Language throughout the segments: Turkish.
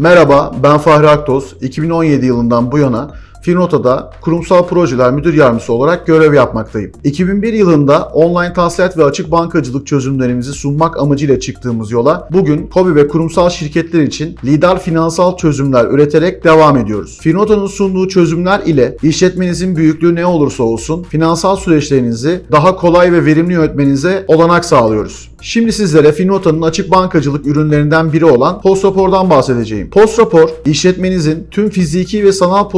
Merhaba, ben Fahri Aktoz. 2017 yılından bu yana Finota'da kurumsal projeler müdür yardımcısı olarak görev yapmaktayım. 2001 yılında online tahsilat ve açık bankacılık çözümlerimizi sunmak amacıyla çıktığımız yola bugün KOBİ ve kurumsal şirketler için lider finansal çözümler üreterek devam ediyoruz. Finota'nın sunduğu çözümler ile işletmenizin büyüklüğü ne olursa olsun finansal süreçlerinizi daha kolay ve verimli yönetmenize olanak sağlıyoruz. Şimdi sizlere Finota'nın açık bankacılık ürünlerinden biri olan Post Rapor'dan bahsedeceğim. Post Rapor, işletmenizin tüm fiziki ve sanal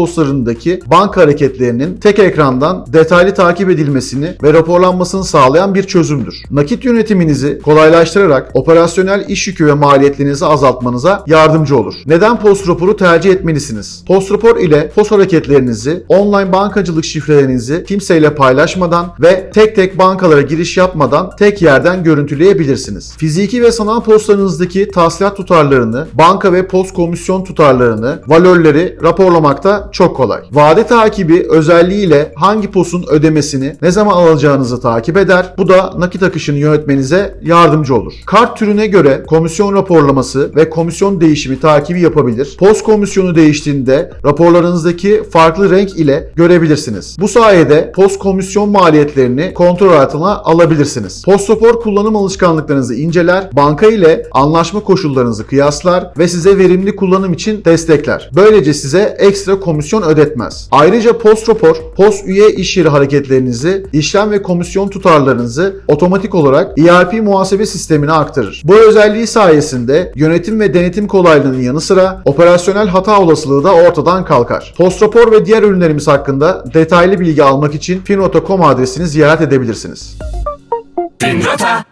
postlarındaki banka hareketlerinin tek ekrandan detaylı takip edilmesini ve raporlanmasını sağlayan bir çözümdür. Nakit yönetiminizi kolaylaştırarak operasyonel iş yükü ve maliyetlerinizi azaltmanıza yardımcı olur. Neden Post Rapor'u tercih etmelisiniz? Post Rapor ile post hareketlerinizi, online bankacılık şifrelerinizi kimseyle paylaşmadan ve tek tek bankalara giriş yapmadan tek yerden görüntüleyebilirsiniz. Fiziki ve sanal postlarınızdaki tahsilat tutarlarını, banka ve post komisyon tutarlarını, valörleri raporlamakta çok kolay. Vade takibi özelliğiyle hangi postun ödemesini ne zaman alacağınızı takip eder. Bu da nakit akışını yönetmenize yardımcı olur. Kart türüne göre komisyon raporlaması ve komisyon değişimi takibi yapabilir. Post komisyonu değiştiğinde raporlarınızdaki farklı renk ile görebilirsiniz. Bu sayede post komisyon maliyetlerini kontrol altına alabilirsiniz. Post rapor kullanım alışkanlıklarınızı inceler, banka ile anlaşma koşullarınızı kıyaslar ve size verimli kullanım için destekler. Böylece size ekstra komisyon ödetmez. Ayrıca post rapor, post üye iş yeri hareketlerinizi, işlem ve komisyon tutarlarınızı otomatik olarak ERP muhasebe sistemine aktarır. Bu özelliği sayesinde yönetim ve denetim kolaylığının yanı sıra operasyonel hata olasılığı da ortadan kalkar. Post rapor ve diğer ürünlerimiz hakkında detaylı bilgi almak için finota.com adresini ziyaret edebilirsiniz. Finrota